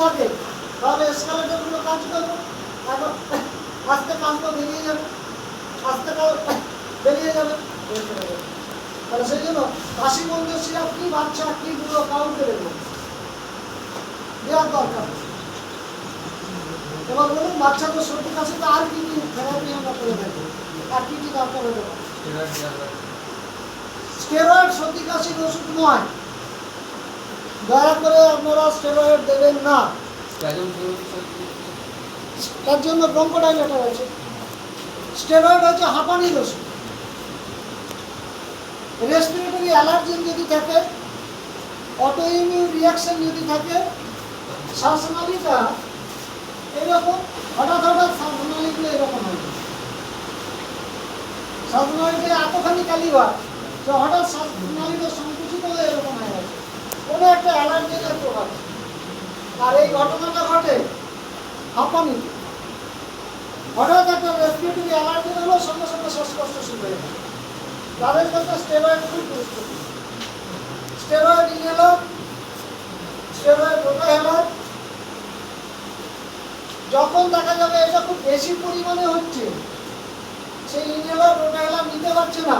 থাকে তাহলে স্কেলেটনগুলো কাজ করবে। এখন আস্তে কাজটা বেরিয়ে যাবে আস্তে বেরিয়ে যাবে। দেবে। তাহলে সেই জন্য কাশি বন্ধ সিরাপ কি বাচ্চা কি বুড়ো কাউকে দেবো দেওয়ার দরকার এবার বলুন বাচ্চাদের সর্দি কাশিতে আর কি কি থেরাপি আমরা করে থাকি? আর কি কি দরকার হতে পারে? স্টেরয়েড সর্দি কাশির ওষুধ নয়। দয়া করে আপনারা স্টেরয়েড দেবেন না। তার জন্য ব্রঙ্কোডাইলেটর আছে। স্টেরয়েড হচ্ছে হাঁপানির ওষুধ রেসপিরেটরি অ্যালার্জেন যদি থাকে অটো ইমিউন রিয়াকশন যদি থাকে শ্বাসনালীটা এরকম হঠাৎ হঠাৎ শ্বাসনালীগুলো এরকম হয়ে যায়। শ্বাসনালীটা এতখানি কালি হয় যে হঠাৎ শ্বাসনালীটা সংকুচিত হয়ে এরকম হয়ে কোনো একটা অ্যালার্জেনের প্রভাব আর এই ঘটনাটা ঘটে হাঁপানি। হঠাৎ একটা রেসপিরেটরি অ্যালার্জি হলো, সঙ্গে সঙ্গে শ্বাসকষ্ট শুরু হয়ে যায় তাদের কাছে স্টেরয়েড খুব গুরুত্বপূর্ণ। স্টেরয়েড ইনহেলার স্টেরয়েড রোটাহেলার যখন দেখা যাবে এটা খুব বেশি পরিমাণে হচ্ছে, সেই ইনহেলার রোটাহেলার নিতে পারছে না।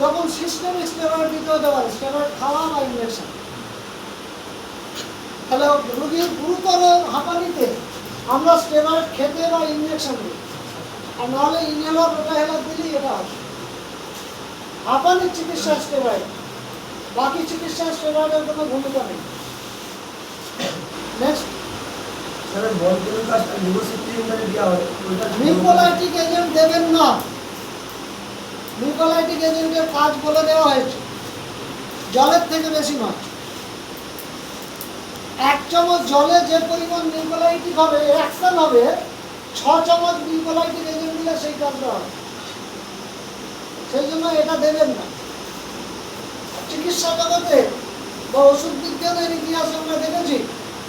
তখন সিস্টেমিক স্টেরয়েড দিতে হতে পারে স্টেরয়েড খাওয়া বা ইনজেকশন তাহলে রোগীর গুরুতর হাঁপানিতে আমরা স্টেরয়েড খেতে বা ইনজেকশন দিই। আর নাহলে ইনহেলার রোটাহেলার দিলেই এটা হবে। হাঁপানির চিকিৎসা স্টেরয়েড বাকি চিকিৎসা স্টেরয়েডের কোনো ভূমিকা নেই। নেক্সট এজেন্ট দেবেন না। নিকোলাইটিক এজেন্টের কাজ বলে দেওয়া হয়েছে। জলের থেকে বেশি নয়। এক চামচ জলে যে পরিমাণ নিকোলাইটিক হবে অ্যাকশন হবে ছ চামচ নিকোলাইটিক এজেন্ট দিলে সেই কাজটা হবে সেই জন্য এটা দেবেন না। চিকিৎসা জগতে বা ওষুধ বিজ্ঞানের ইতিহাসে আমরা দেখেছি,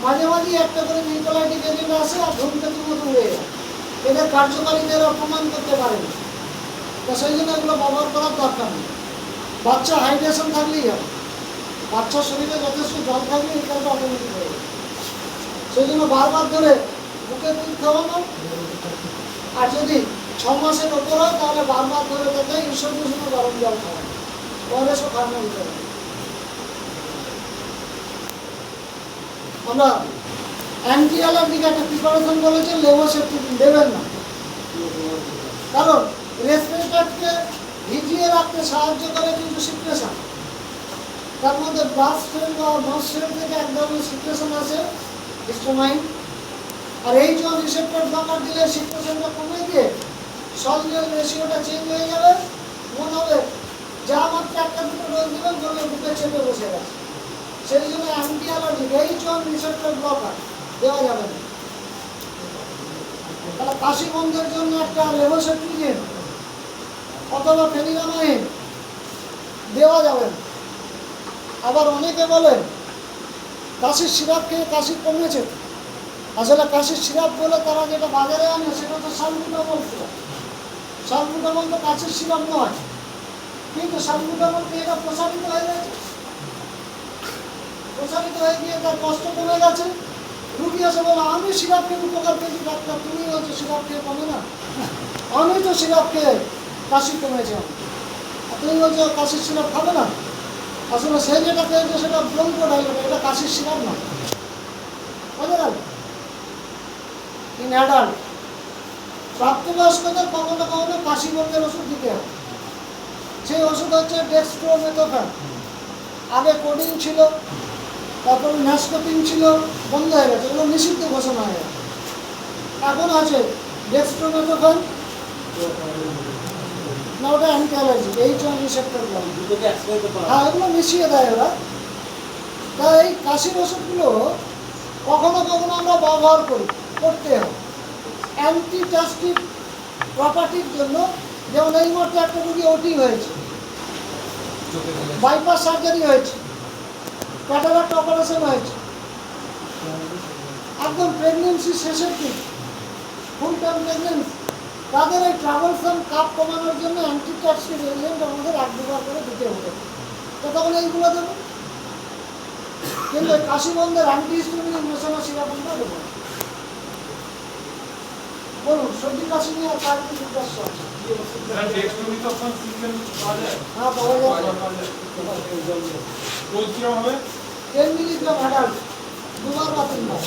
মাঝে মাঝে একটা করে নিকোলাইটিক এজেন্ট আসে আর ধূমকেতুর মতো উড়ে যায়। এদের কার্যকারিতা এরা প্রমাণ করতে পারেনি তো সেই জন্য এগুলো ব্যবহার করার দরকার নেই। বাচ্চা হাইড্রেশন থাকলেই হবে। বাচ্চার শরীরে যথেষ্ট জল থাকলে এই কাজটা অটোমেটিক হয়ে সেই জন্য বারবার ধরে বুকে দুধ খাওয়ানো। আর যদি ছ মাসের ওপর হয়, তাহলে বারবার ধরে তাকে ইনসলিউশনে গরম জল খাওয়ানো। ওয়ারেসও খাওয়ানো দিতে হবে আমরা অ্যান্টি অ্যালার্জিক একটা প্রিপারেশন বলেছে লেবোসেপ্টিন দেবেন না। কারণ রেসপিরেটরকে ভিজিয়ে রাখতে সাহায্য করে কিন্তু সিপ্রেশন তার মধ্যে ব্লাস সেল বা মাস সেল থেকে এক ধরনের সিপ্রেশন আসে হিস্টোমাইন আর এই যে রিসেপ্টর ব্লকার দিলে সিপ্রেশনটা কমে দিয়ে সলিউল রেশিওটা চেঞ্জ হয়ে যাবে মনে হবে যা মাত্র একটা দুটো ডোজ দিবেন বললে বুকে চেপে বসে গেছে। সেই জন্য অ্যান্টি অ্যালার্জিক এই জন রিসেপ্টর দেওয়া যাবে না। তাহলে কাশি বন্ধের জন্য একটা লেবোসেট্রিজিন অথবা ফেনিরামাইন দেওয়া যাবে না। আবার অনেকে বলেন, কাশির সিরাপ খেয়ে কাশি কমেছে। আসলে কাশির সিরাপ বলে তারা যেটা বাজারে আনে, সেটা তো সালবুটামল সিরাপ। সালবুটামল তো কাশির সিরাপ নয়, কিন্তু সালবুটামল খেয়ে এটা প্রসারিত হয়ে গেছে। প্রসারিত হয়ে গিয়ে তার কষ্ট কমে গেছে। রুগী এসে বলে, আমি সিরাপ খেয়ে উপকার পেয়েছি, ডাক্তার, তুমি হচ্ছে সিরাপ খেয়ে কমে না। আমি তো সিরাপ খেয়ে কাশি কমেছে। তুমি বলছো, কাশির সিরাপ খাবে না? আসলে সে যেটা খেয়েছে সেটা ব্রঙ্কো ডাইলেট এটা কাশির সিরাপ না। বোঝা গেল ইন অ্যাডাল্ট। প্রাপ্তবয়স্কদের কখনো কখনো কাশি বন্ধের ওষুধ দিতে হবে সেই ওষুধ হচ্ছে ডেক্সট্রোমেথোফ্যান আগে কোডিং ছিল, তারপর ন্যাসকোপিং ছিল, বন্ধ হয়ে গেছে, এগুলো নিষিদ্ধ ঘোষণা হয়ে গেছে। এখন আছে ডেক্সট্রোমেথোফ্যান না ওটা anti allergy H one receptor হ্যাঁ এগুলো মিশিয়ে দেয় ওরা তাই এই কাশির ওষুধগুলো কখনো কখনো আমরা ব্যবহার করি করতে হয়। অ্যান্টিটাস্টিক প্রপার্টির জন্য যেমন এই মুহূর্তে একটা রুগী ওটি হয়েছে। বাইপাস সার্জারি হয়েছে। ক্যাটারাক্ট অপারেশন হয়েছে। একদম প্রেগনেন্সি শেষের দিক ফুল টাইম প্রেগনেন্সি তাদের এই ট্রাভেলসাম কাপ কমানোর জন্য অ্যান্টি অ্যান্টিটক্সিক এজেন্ট আমাদের এক দুবার করে দিতে হবে। তো তখন এইগুলো দেবো। কিন্তু ওই কাশি বন্ধের অ্যান্টি মেশানো সিরাপটা দেবো। বলুন সর্দি কাশি নিয়ে আর কার কি উদ্দেশ্য আছে? পাওয়া হ্যাঁ পাওয়া যাবে অ্যাডাল্ট দুবার বা তিনবার।